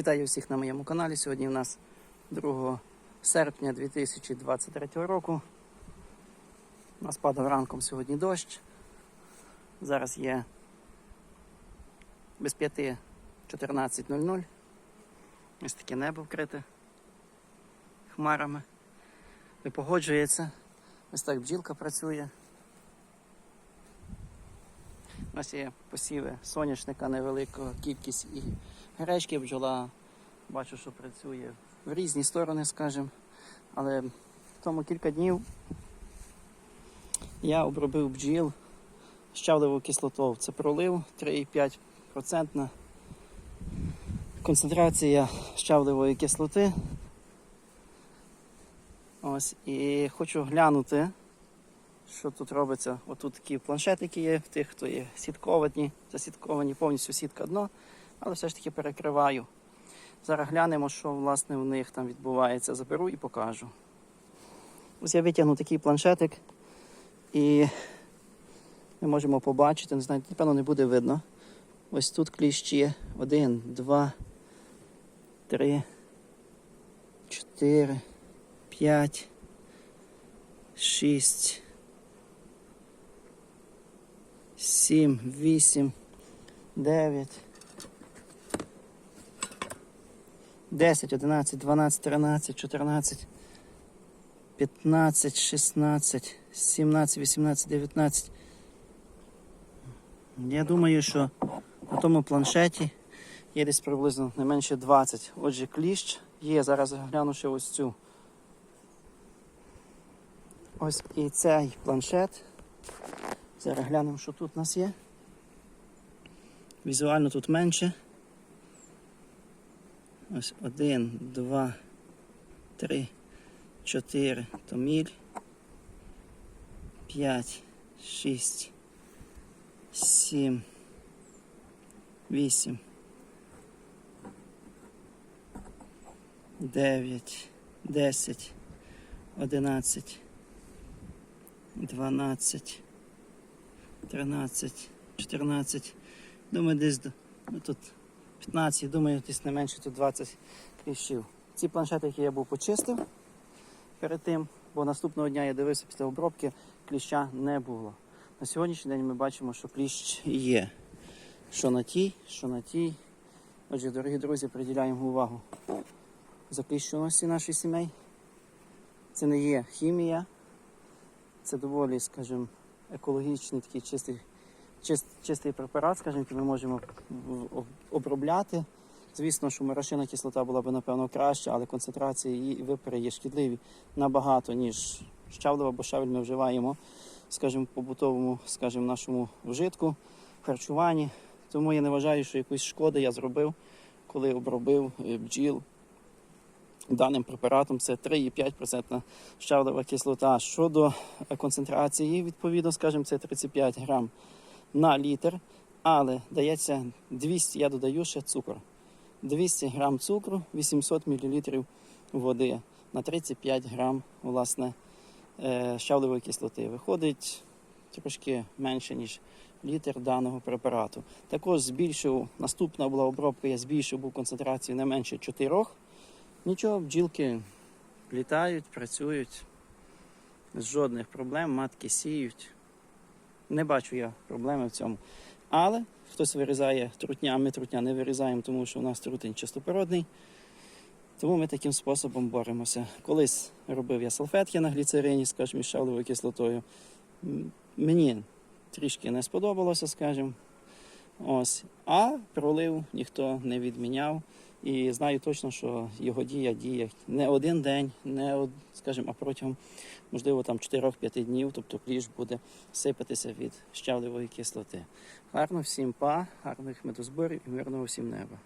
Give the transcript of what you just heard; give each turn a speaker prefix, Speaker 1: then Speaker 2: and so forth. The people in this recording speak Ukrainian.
Speaker 1: Вітаю всіх на моєму каналі. Сьогодні у нас 2 серпня 2023 року. У нас падав ранком сьогодні дощ. Зараз є без 5.14.00. Ось таке небо вкрите хмарами. і погоджується. Ось так бджілка працює. У нас є посіви соняшника невеликого, кількість і Гречки бджола, бачу, що працює в різні сторони, скажімо. Але в тому кілька днів я обробив бджіл щавливою кислотою. Це пролив 3,5% концентрація щавливої кислоти. Ось, І хочу глянути, що тут робиться. Отут такі планшетики є, в тих, хто є сітковатні, засітковані повністю сітка дно але все ж таки перекриваю. Зараз глянемо, що власне в них там відбувається. Заберу і покажу. Ось я витягну такий планшетик і ми можемо побачити, не знаю, напевно, не буде видно. Ось тут кліщі. Один, два, три, чотири, п'ять, шість. Сім, вісім, дев'ять. 10, 11, 12, 13, 14, 15, 16, 17, 18, 19. Я думаю, що на тому планшеті є десь приблизно не менше 20. Отже, кліщ є. Зараз гляну ще ось цю. Ось і цей планшет. Зараз глянемо, що тут у нас є. Візуально тут менше. Ось один, два, три, чотири То міль. П'ять, шість, сім, вісім. Дев'ять, десять, одинадцять, дванадцять, тринадцять, чотирнадцять. Думаю, десь до... Ну, тут. 15, думаю, десь не менше тут 20 кліщів. Ці планшети, які я був почистив перед тим, бо наступного дня я дивився після обробки, кліща не було. На сьогоднішній день ми бачимо, що кліщ є. Що на тій, що на тій. Отже, дорогі друзі, приділяємо увагу закліщеності наших сімей. Це не є хімія, це доволі, скажімо, екологічний такий чистий чистий препарат, скажімо, який ми можемо обробляти. Звісно, що мурашина кислота була б, напевно, краща, але концентрації її випари є шкідливі набагато, ніж щавлива, бо щавель ми вживаємо, скажімо, побутовому, скажімо, нашому вжитку, харчуванні. Тому я не вважаю, що якусь шкоди я зробив, коли обробив е, бджіл. Даним препаратом це 3,5% щавлива кислота. Щодо е, концентрації, відповідно, скажімо, це 35 грам на літр, але дається 200, я додаю ще цукор. 200 грам цукру, 800 мл води на 35 грам власне, е, щавливої кислоти. Виходить трошки менше, ніж літр даного препарату. Також збільшив, наступна була обробка, я збільшив був концентрацію не менше 4. Нічого, бджілки літають, працюють, з жодних проблем, матки сіють. Не бачу я проблеми в цьому. Але хтось вирізає трутня, а ми трутня не вирізаємо, тому що у нас трутень чистопородний. Тому ми таким способом боремося. Колись робив я салфетки на гліцерині, скажімо, з шаловою кислотою. Мені трішки не сподобалося, скажімо. Ось, а пролив ніхто не відміняв. І знаю точно, що його дія діє не один день, не скажімо, а протягом можливо там 4-5 днів, тобто пліж буде сипатися від щавливої кислоти. Гарно всім па, гарних медозборів і мирного всім неба.